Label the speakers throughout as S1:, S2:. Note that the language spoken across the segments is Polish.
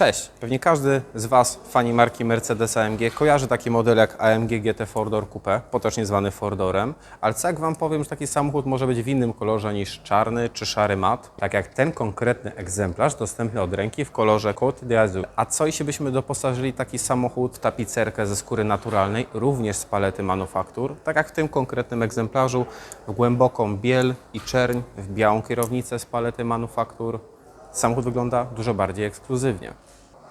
S1: Cześć! Pewnie każdy z Was, fani marki Mercedes AMG, kojarzy taki model jak AMG GT Four Door Coupe, potocznie zwany Four Doorem, ale co jak Wam powiem, że taki samochód może być w innym kolorze niż czarny czy szary mat, tak jak ten konkretny egzemplarz dostępny od ręki w kolorze Côte d'Azur. A co jeśli byśmy doposażyli taki samochód w tapicerkę ze skóry naturalnej, również z palety manufaktur, tak jak w tym konkretnym egzemplarzu, w głęboką biel i czerń, w białą kierownicę z palety manufaktur, Samochód wygląda dużo bardziej ekskluzywnie.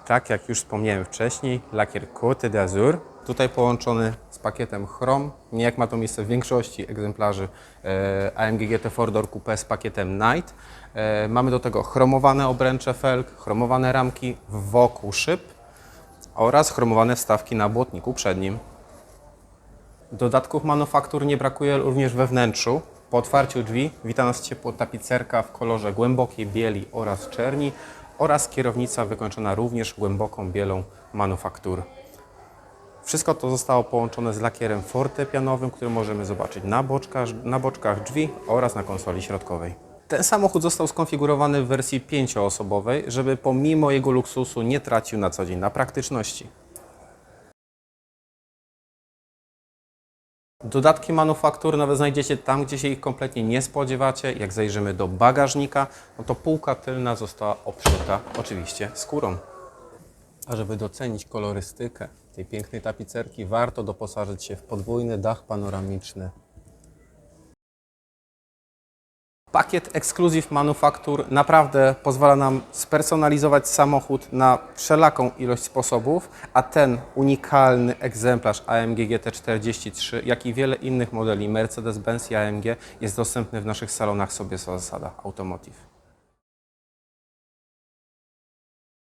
S1: Tak jak już wspomniałem wcześniej, lakier Côte d'Azur, tutaj połączony z pakietem Chrom, nie jak ma to miejsce w większości egzemplarzy e, AMG GT Four Door Coupe z pakietem Night. E, mamy do tego chromowane obręcze felg, chromowane ramki wokół szyb oraz chromowane wstawki na błotniku przednim. Dodatków manufaktur nie brakuje również we wnętrzu. Po otwarciu drzwi wita nas ciepło tapicerka w kolorze głębokiej bieli oraz czerni oraz kierownica wykończona również głęboką bielą manufaktur. Wszystko to zostało połączone z lakierem fortepianowym, który możemy zobaczyć na boczkach, na boczkach drzwi oraz na konsoli środkowej. Ten samochód został skonfigurowany w wersji pięcioosobowej, żeby pomimo jego luksusu nie tracił na co dzień na praktyczności. Dodatki manufaktur nawet znajdziecie tam, gdzie się ich kompletnie nie spodziewacie. Jak zajrzymy do bagażnika, no to półka tylna została obszyta oczywiście skórą. A żeby docenić kolorystykę tej pięknej tapicerki, warto doposażyć się w podwójny dach panoramiczny. Pakiet Exclusive Manufaktur naprawdę pozwala nam spersonalizować samochód na wszelaką ilość sposobów, a ten unikalny egzemplarz AMG GT43, jak i wiele innych modeli Mercedes-Benz i AMG jest dostępny w naszych salonach sobie za zasada Automotive.